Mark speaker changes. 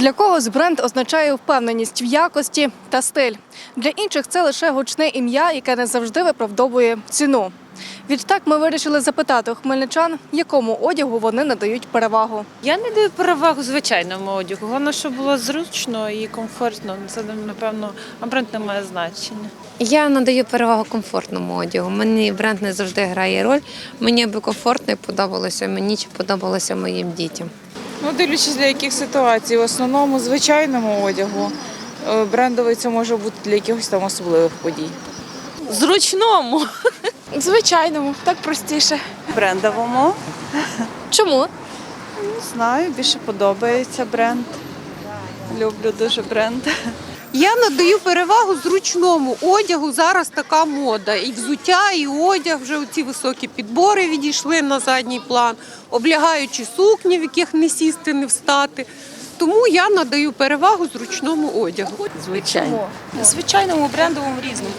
Speaker 1: Для когось бренд означає впевненість в якості та стиль. Для інших це лише гучне ім'я, яке не завжди виправдовує ціну. Відтак ми вирішили запитати у хмельничан, якому одягу вони надають перевагу.
Speaker 2: Я не даю перевагу звичайному одягу. Головне, щоб було зручно і комфортно. Це напевно, а бренд не має значення.
Speaker 3: Я надаю перевагу комфортному одягу. Мені бренд не завжди грає роль. Мені аби комфортно і подобалося мені чи подобалося моїм дітям.
Speaker 4: Ну, дивлячись для яких ситуацій. В основному звичайному одягу. Е, Брендовий це може бути для якихось там особливих подій.
Speaker 2: Зручному.
Speaker 5: Звичайному, так простіше.
Speaker 6: брендовому.
Speaker 1: Чому?
Speaker 6: Не знаю, більше подобається бренд. Люблю дуже бренд.
Speaker 7: Я надаю перевагу зручному одягу. Зараз така мода. І взуття, і одяг. Вже ці високі підбори відійшли на задній план, облягаючі сукні, в яких не сісти, не встати. Тому я надаю перевагу зручному одягу.
Speaker 8: Звичайно. Звичайному брендовому різному.